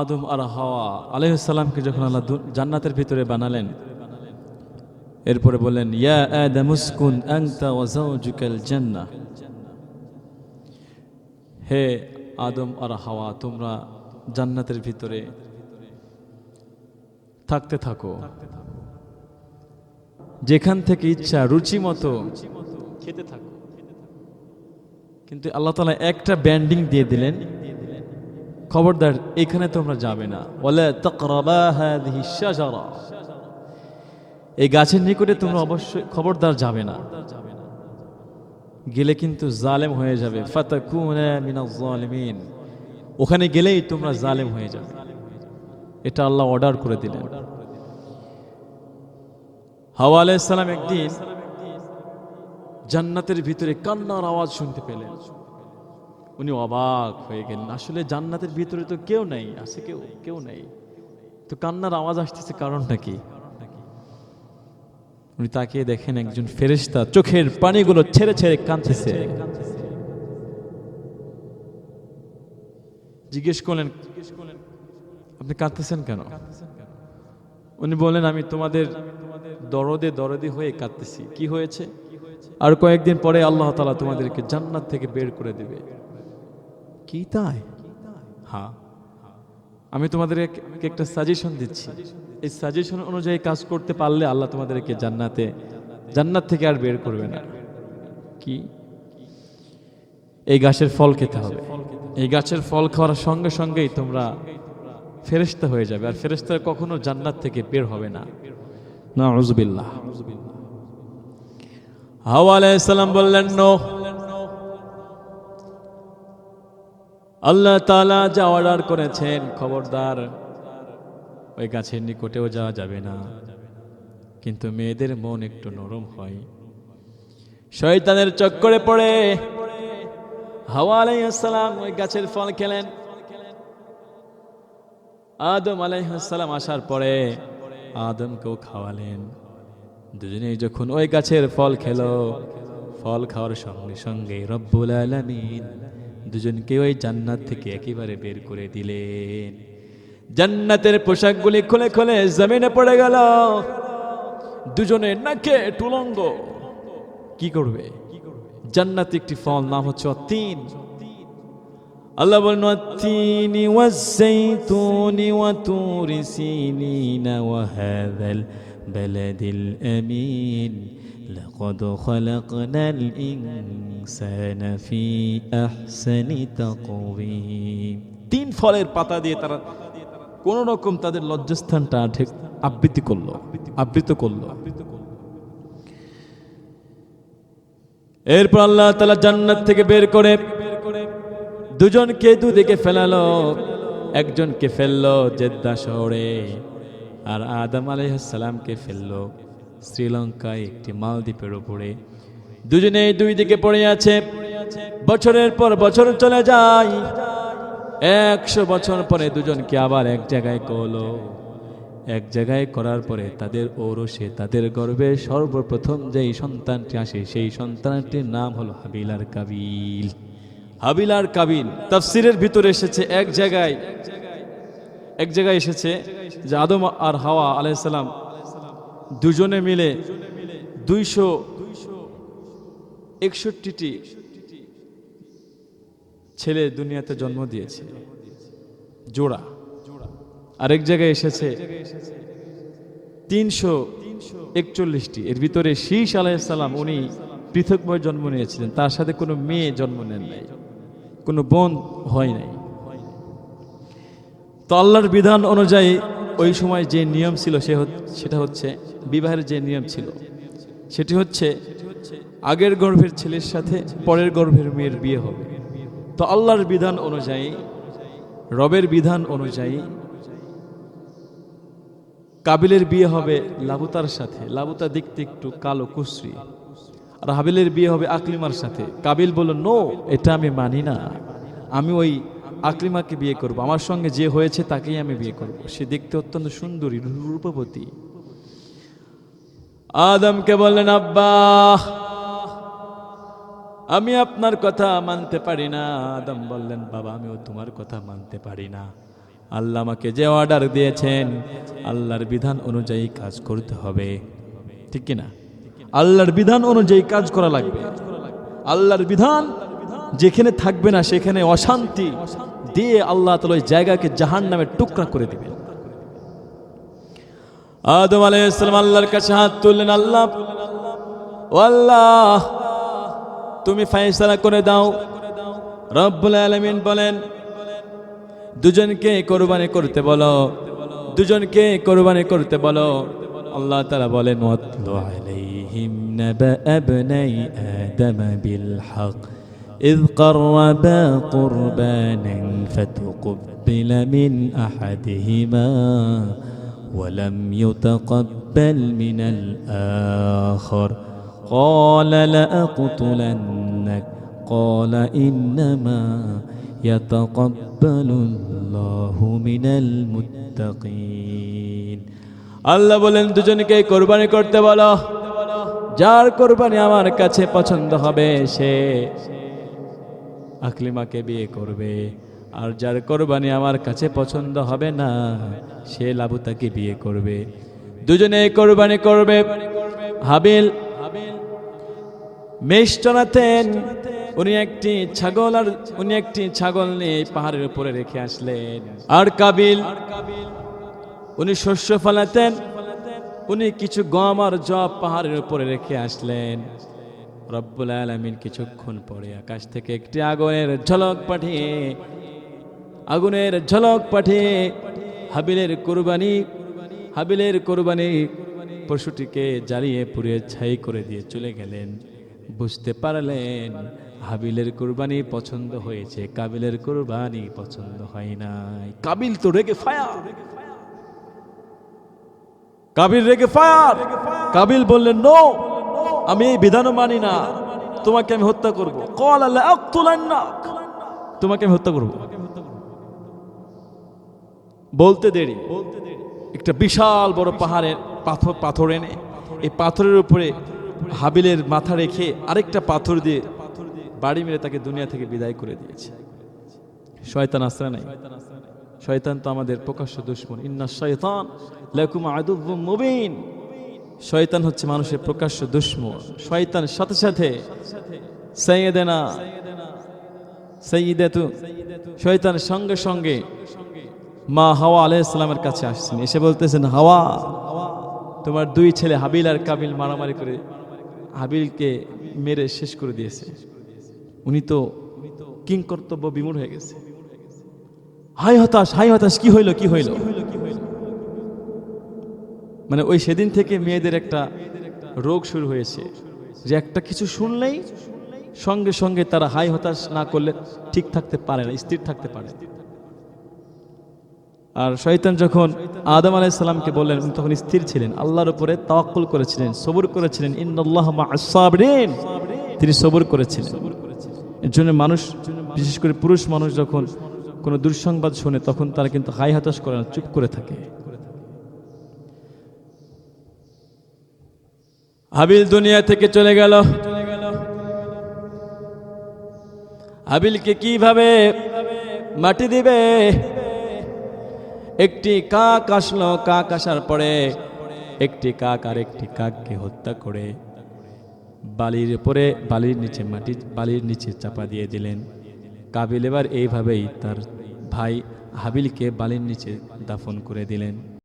আদম আর হাওয়া আলাইসাল্লামকে যখন আল্লাহ জান্নাতের ভিতরে বানালেন, এরপরে বললেন, ইয়া হে আদম আর হাওয়া, তোমরা জান্নাতের ভিতরে থাকতে থাকো। যেখান থেকে ইচ্ছা, রুচি মতো খেতে থাকো। কিন্তু আল্লাহ তালা একটা ব্যান্ডিং দিয়ে দিলেন খবরদার, এখানে তোমরা যাবে না। বলে এই গাছের নিকটে তোমরা অবশ্যই খবরদার যাবে না। গেলে কিন্তু জালেম হয়ে যাবে। ওখানে গেলেই তোমরা জালেম হয়ে যাবে। এটা আল্লাহ অর্ডার করে দিলেন। হাওয়া আলাইহিস সালাম একদিন জান্নাতের ভিতরে কান্নার আওয়াজ শুনতে পেলেন। উনি অবাক হয়ে গেলেন, আসলে জান্নাতের ভিতরে তো কেউ নেই, আছে কেউ কেউ নেই? তো কান্নার আওয়াজ আসতেছে, কারণটা কি? উনি তাকিয়ে দেখেন একজন ফেরেশতা চোখের পানিগুলো ছেড়ে ছেড়ে কাঁদতেছে। জিজ্ঞেস করলেন, আপনি কাঁদতেছেন কেন? উনি বলেন আমি তোমাদের দরদে দরদি হয়ে কাঁদতেছি। কি হয়েছে? আর কয়েকদিন পরে আল্লাহ তালা তোমাদেরকে জান্নাত থেকে বের করে দেবে। কি তাই? হ্যাঁ আমি তোমাদেরকে একটা সাজেশন দিচ্ছি। এই সাজেশন অনুযায়ী কাজ করতে পারলে আল্লাহ তোমাদেরকে জান্নাতে, জান্নাত থেকে আর বের করবে না। কি? এই গাছের ফল খেতে হবে। এই গাছের ফল খাওয়ার সঙ্গে সঙ্গেই তোমরা ফেরেশতা হয়ে যাবে, আর ফেরেশতারা কখনো জান্নাত থেকে বের হবে না। না হাওয়া আলাইসাল্লাম বললেন, নো আল্লাহ তাআলা যা অর্ডার করেছেন, খবরদার, ওই গাছের নিকটেও যাওয়া যাবে না। কিন্তু মেয়েদের মন একটু নরম হয়। শয়তানের চক্করে পড়ে। হাওয়া আলাইসালাম ওই গাছের ফল খেলেন। আদম আলাইসালাম আসার পরে আদমকেও খাওয়ালেন। দুজনেই যখন ওই গাছের ফল খেলো, ফল খাওয়ার সঙ্গে সঙ্গে রব্বুল আলামিন দুজনকে ওই জান্নাত থেকে একেবারে বের করে দিলেন। জান্নাতের পোশাকগুলি খুলে খুলে জমিনে পড়ে গেল। দুজনে নাকে টুলঙ্গ। কি করবে? জান্নাত একটি ফল, নাম হচ্ছে অতীন। আল্লাহ বলেন, অতীনি ওয়াজ্জাইতুনি ওয়া তুরি ওয়া হাযাল বালাদিল আমিন لقد خلقنا الإنسان في أحسن تقويم তিন ফলের পাতা দিয়ে তারা কোন রকম তাদের লজ্জাস্থানটা ঢেক আবৃত্তি করলো আবৃত করলো এরপর আল্লাহ তালা জান্নাত থেকে বের করে দুজনকে দুদিকে ফেলালো একজনকে ফেললো জেদ্দা শহরে আর আদম আলাইসালামকে ফেলল। শ্রীলঙ্কায় একটি মালদ্বীপের উপরে দুজনে দুই দিকে পড়ে আছে। বছরের পর বছর চলে যায়। একশো বছর পরে দুজনকে আবার এক জায়গায় করল। এক জায়গায় করার পরে তাদের ঔরসে, তাদের গর্ভে সর্বপ্রথম যেই সন্তানটি আসে, সেই সন্তানটির নাম হলো হাবিলার কাবিল। হাবিলার কাবিল, তাফসিরের ভিতরে এসেছে এক জায়গায়। এক জায়গায় এসেছে যে আদম আর হাওয়া আলাইসালাম দুজনে মিলে দুইশো একষট্টিটি ছেলে দুনিয়াতে জন্ম দিয়েছে। জোড়া। আরেক জায়গায় এসেছে তিনশো একচল্লিশটি। এর ভিতরে শীষ আলাইসাল্লাম উনি পৃথকভাবে জন্ম নিয়েছিলেন। তার সাথে কোনো মেয়ে জন্ম নেন নাই। কোনো বোন হয় নাই। তো আল্লাহর বিধান অনুযায়ী ওই সময় যে নিয়ম ছিল সে সেটা হচ্ছে বিবাহের যে নিয়ম ছিল। সেটি হচ্ছে আগের গর্ভের ছেলের সাথে পরের গর্ভের মেয়ের বিয়ে হবে। তো আল্লাহর বিধান অনুযায়ী, রবের বিধান অনুযায়ী কাবিলের বিয়ে হবে লাবুতার সাথে। লাবুতা দেখতে একটু কালো, কুশ্রী। আর হাবিলের বিয়ে হবে আকলিমার সাথে। কাবিল বলল, নো, এটা আমি মানি না। আমি ওই আকলিমাকে বিয়ে করব। আমার সঙ্গে যে হয়েছে তাকেই আমি বিয়ে করব। সে দেখতে অত্যন্ত সুন্দরী, রূপবতী। আদমকে বললেন, আব্বা, আমি আপনার কথা মানতে পারি না। আদম বললেন, বাবা, আমিও তোমার কথা মানতে পারি না। আল্লাহ আমাকে যে অর্ডার দিয়েছেন, আল্লাহর বিধান অনুযায়ী কাজ করতে হবে। ঠিক কি না আল্লাহর বিধান অনুযায়ী কাজ করা লাগবে। আল্লাহর বিধান যেখানে থাকবে না, সেখানে অশান্তি দিয়ে আল্লাহ তালা ওই জায়গাকে জাহান নামে টুকরা করে দিবেন। আদম আলাইহিসসালাম আল্লাহর কাছে হাত তুললেন, আল্লাহ আল্লাহ, তুমি ফয়সালা করে দাও। রব্বুল আলামিন বলেন, দুজনকে কোরবানি করতে বলো, দুজনকে কোরবানি করতে বলো। আল্লাহ তাআলা বলেন আলাইহিম নাবা আবনাই আদম বিল হক। إذ قربا قربانا فتقبل من أحدهما ولم يتقبل من الآخر قال لأقتلنك قال إنما يتقبل الله من المتقين আল্লাহ বলেন দুজনকে কোরবানি করতে বলো যার কোরবানি আমার কাছে পছন্দ হবে সে আকলিমাকে বিয়ে করবে। আর যার কোরবানি আমার কাছে পছন্দ হবে না, সে লাবুতাকে বিয়ে করবে। দুজনে কোরবানি করবে। হাবিল মেষ চড়াতেন উনি একটি ছাগল আর উনি একটি ছাগল নিয়ে পাহাড়ের উপরে রেখে আসলেন। আর কাবিল, উনি শস্য ফলাতেন, উনি কিছু গম আর জব পাহাড়ের উপরে রেখে আসলেন। রব্বুল আলমিন কিছুক্ষণ পরে আকাশ থেকে একটি আগুনের ঝলক পাঠিয়ে আগুনের ঝলক পাঠিয়ে হাবিলের কোরবানি হাবিলের কোরবানি পশুটিকে জ্বালিয়ে পুড়িয়ে ছাই করে দিয়ে চলে গেলেন। বুঝতে পারলেন হাবিলের কোরবানি পছন্দ হয়েছে কাবিলের কোরবানি পছন্দ হয় নাই। কাবিল তো রেগে ফায়ার। কাবিল রেগে ফায়ার। কাবিল বললেন নো আমি এই বিধানও মানি না। তোমাকে আমি হত্যা করব। কল আল্লাহ তোমাকে আমি হত্যা করব। বলতে দেরি। একটা বিশাল বড় পাহাড়ের পাথর পাথর এনে এই পাথরের উপরে হাবিলের মাথা রেখে আরেকটা পাথর দিয়ে বাড়ি মেরে তাকে দুনিয়া থেকে বিদায় করে দিয়েছে। শয়তান আশ্রয় নাই। শয়তান তো আমাদের প্রকাশ্য দুশ্মন। ইন্না শয়তান লাকুম আদুব্বুম মুবিন। শয়তান হচ্ছে মানুষের প্রকাশ্য দুশ্মন। শয়তান সাথে সাথে সাইয়েদেনা সঙ্গে সঙ্গে মা হাওয়া আলাইহিস সালামের কাছে আসছেন। এসে বলতেছেন, হাওয়া, তোমার দুই ছেলে হাবিল আর কাবিল মারামারি করে হাবিলকে মেরে শেষ করে দিয়েছে। উনি তো কিং কর্তব্য বিমূঢ় হয়ে গেছে। হাই হতাশ হাই হতাশ, কি হইল কি হইল? মানে ওই সেদিন থেকে মেয়েদের একটা রোগ শুরু হয়েছে যে একটা কিছু শুনলেই সঙ্গে সঙ্গে তারা হাই হতাশ না করলে ঠিক থাকতে পারে না, স্থির থাকতে পারে। আর শয়তান যখন আদম আলাইসাল্লামকে বললেন তখন স্থির ছিলেন, আল্লাহর উপরে তাওয়াক্কুল করেছিলেন, সবুর করেছিলেন সাবিরিন। তিনি সবুর করেছিলেন। এর জন্য মানুষ, বিশেষ করে পুরুষ মানুষ যখন কোনো দুঃসংবাদ শোনে, তখন তারা কিন্তু হাই হতাশ করে না, চুপ করে থাকে। হাবিল দুনিয়া থেকে চলে গেল। হাবিলকে কীভাবে মাটি দিবে? একটি কাক আসলো, কাক আসার পরে একটি কাক আর একটি কাককে হত্যা করে বালির উপরে, বালির নিচে মাটি, বালির নিচে চাপা দিয়ে দিলেন। কাবিল এবার এইভাবেই তার ভাই হাবিলকে বালির নিচে দাফন করে দিলেন।